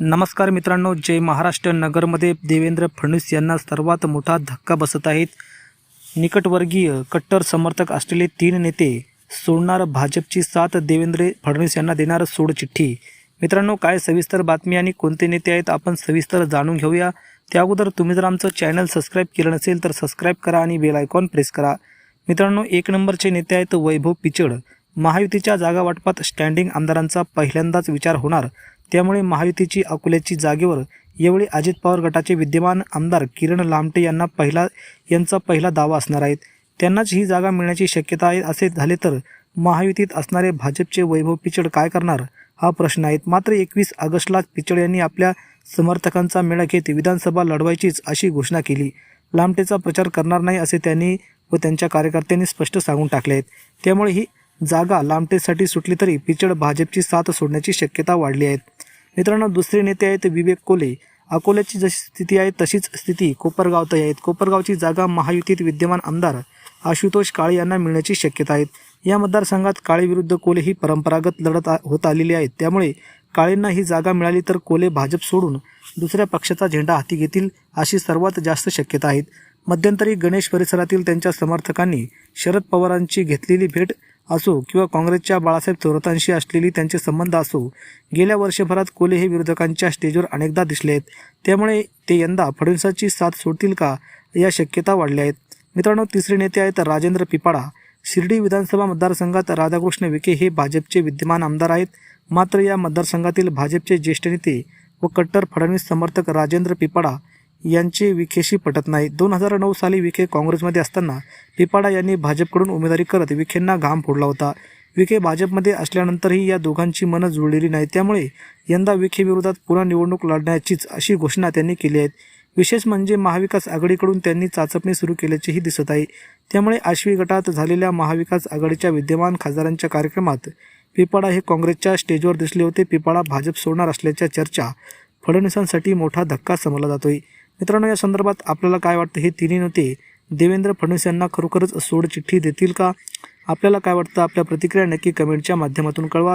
नमस्कार मित्रांनो जय महाराष्ट्र नगरमध्ये देवेंद्र फडणवीस यांना सर्वात मोठा धक्का बसत आहेत. निकटवर्गीय कट्टर समर्थक असलेले तीन नेते सोडणार भाजपची साथ देवेंद्र फडणवीस यांना देणार सोडचिठ्ठी. मित्रांनो काय सविस्तर बातमी आणि कोणते नेते आहेत आपण सविस्तर जाणून घेऊया. त्या अगोदर तुम्ही जर आमचं चॅनल सबस्क्राईब केलं नसेल तर सबस्क्राईब करा आणि बेल आयकॉन प्रेस करा. मित्रांनो एक नंबरचे नेते आहेत वैभव पिचड. महायुतीच्या जागा वाटपात स्टँडिंग आमदारांचा पहिल्यांदाच विचार होणार. त्यामुळे महायुतीची अकोल्याची जागेवर यावेळी अजित पवार गटाचे विद्यमान आमदार किरण लामटे यांना पहिला यांचा पहिला दावा असणार आहेत. त्यांनाच ही जागा मिळण्याची शक्यता आहे असे झाले तर महायुतीत असणारे भाजपचे वैभव पिचड काय करणार? हा प्रश्न आहे मात्र एकवीस ऑगस्टला पिचड यांनी आपल्या समर्थकांचा मेळा घेत विधानसभा लढवायचीच अशी घोषणा केली. लामटेचा प्रचार करणार नाही असे त्यांनी व त्यांच्या कार्यकर्त्यांनी स्पष्ट सांगून टाकले आहेत. त्यामुळे ही जागा लामटेसाठी सुटली तरी पिचड भाजपची साथ सोडण्याची शक्यता वाढली आहे. मित्रांनो दुसरे नेते आहेत विवेक कोले. अकोल्याची जशी स्थिती आहे तशीच स्थिती कोपरगावतही आहेत. कोपरगावची जागा महायुतीत विद्यमान आमदार आशुतोष काळे यांना मिळण्याची शक्यता आहे. या मतदारसंघात काळे विरुद्ध कोले ही परंपरागत लढत होत आलेली आहे. त्यामुळे काळेंना ही जागा मिळाली तर कोले भाजप सोडून दुसऱ्या पक्षाचा झेंडा हाती घेतील अशी सर्वात जास्त शक्यता आहेत. मध्यंतरी गणेश परिसरातील त्यांच्या समर्थकांनी शरद पवारांची घेतलेली भेट असो किंवा काँग्रेसच्या बाळासाहेब थोरातांशी असलेली त्यांचे संबंध असो गेल्या वर्षभरात कोले हे विरोधकांच्या स्टेजवर अनेकदा दिसले आहेत. त्यामुळे ते यंदा फडणवीसांची साथ सोडतील का या शक्यता वाढल्या आहेत. मित्रांनो तिसरे नेते आहेत राजेंद्र पिपाडा. शिर्डी विधानसभा मतदारसंघात राधाकृष्ण विखे हे भाजपचे विद्यमान आमदार आहेत. मात्र या मतदारसंघातील भाजपचे ज्येष्ठ नेते व कट्टर फडणवीस समर्थक राजेंद्र पिपाडा यांचे विखेशी पटत नाही. दोन हजार नऊ साली विखे काँग्रेसमध्ये असताना पिपाडा यांनी भाजपकडून उमेदवारी करत विखेंना घाम फोडला होता. विखे भाजपमध्ये असल्यानंतरही या दोघांची मनं जुळलेली नाही त्यामुळे यंदा विखे विरोधात पुन्हा निवडणूक लढण्याचीच अशी घोषणा त्यांनी केली आहे. विशेष म्हणजे महाविकास आघाडीकडून त्यांनी चाचपणी सुरू केल्याचेही दिसत आहे. त्यामुळे आश्वी गटात झालेल्या महाविकास आघाडीच्या विद्यमान खासदारांच्या कार्यक्रमात पिपाडा हे काँग्रेसच्या स्टेजवर दिसले होते. पिपाडा भाजप सोडणार असल्याच्या चर्चा फडणवीसांसाठी मोठा धक्का समजला जातोय. मित्रांनो या संदर्भात आपल्याला काय वाटतं? हे तिन्ही नेते देवेंद्र फडणवीस यांना खरोखरच सोड चिठ्ठी देतील का? आपल्याला काय वाटतं? आपल्या प्रतिक्रिया नक्की कमेंटच्या माध्यमातून कळवा.